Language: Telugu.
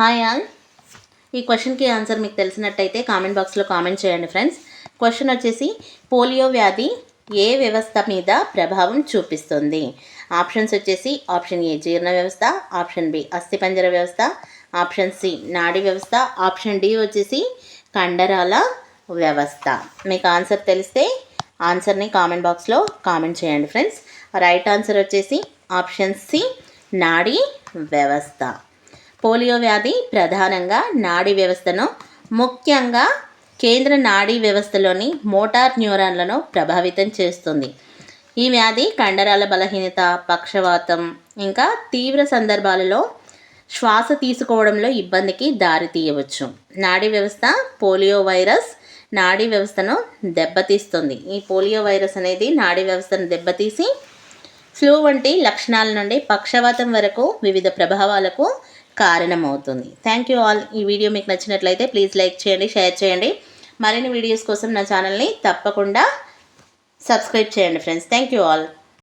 హాయ్ ఆల్ ఈ క్వశ్చన్కి ఆన్సర్ మీకు తెలిసినట్టయితే కామెంట్ బాక్స్లో కామెంట్ చేయండి ఫ్రెండ్స్ క్వశ్చన్ వచ్చేసి పోలియో వ్యాధి ఏ వ్యవస్థ మీద ప్రభావం చూపిస్తుంది? ఆప్షన్స్ వచ్చేసి ఆప్షన్ ఏ జీర్ణ వ్యవస్థ ఆప్షన్ బి అస్థిపంజర వ్యవస్థ ఆప్షన్ సి నాడీ వ్యవస్థ ఆప్షన్ డి వచ్చేసి కండరాల వ్యవస్థ. మీకు ఆన్సర్ తెలిస్తే ఆన్సర్ని కామెంట్ బాక్స్లో కామెంట్ చేయండి ఫ్రెండ్స్ రైట్ ఆన్సర్ వచ్చేసి ఆప్షన్ సి నాడీ వ్యవస్థ. పోలియో వ్యాధి ప్రధానంగా నాడీ వ్యవస్థను ముఖ్యంగా కేంద్ర నాడీ వ్యవస్థలోని మోటార్ న్యూరాన్లను ప్రభావితం చేస్తుంది. ఈ వ్యాధి కండరాల బలహీనత పక్షవాతం ఇంకా తీవ్ర సందర్భాలలో శ్వాస తీసుకోవడంలో ఇబ్బందికి దారి తీయవచ్చు. నాడీ వ్యవస్థ పోలియో వైరస్ నాడీ వ్యవస్థను దెబ్బతీస్తుంది. ఈ పోలియో వైరస్ అనేది నాడీ వ్యవస్థను దెబ్బతీసి ఫ్లూ వంటి లక్షణాల నుండి పక్షవాతం వరకు వివిధ ప్రభావాలకు కారణమవుతుంది. థ్యాంక్ యూ ఆల్ ఈ వీడియో మీకు నచ్చినట్లయితే ప్లీజ్ లైక్ చేయండి షేర్ చేయండి. మరిన్ని వీడియోస్ కోసం నా ఛానల్ని తప్పకుండా సబ్స్క్రైబ్ చేయండి ఫ్రెండ్స్ థ్యాంక్ యూ ఆల్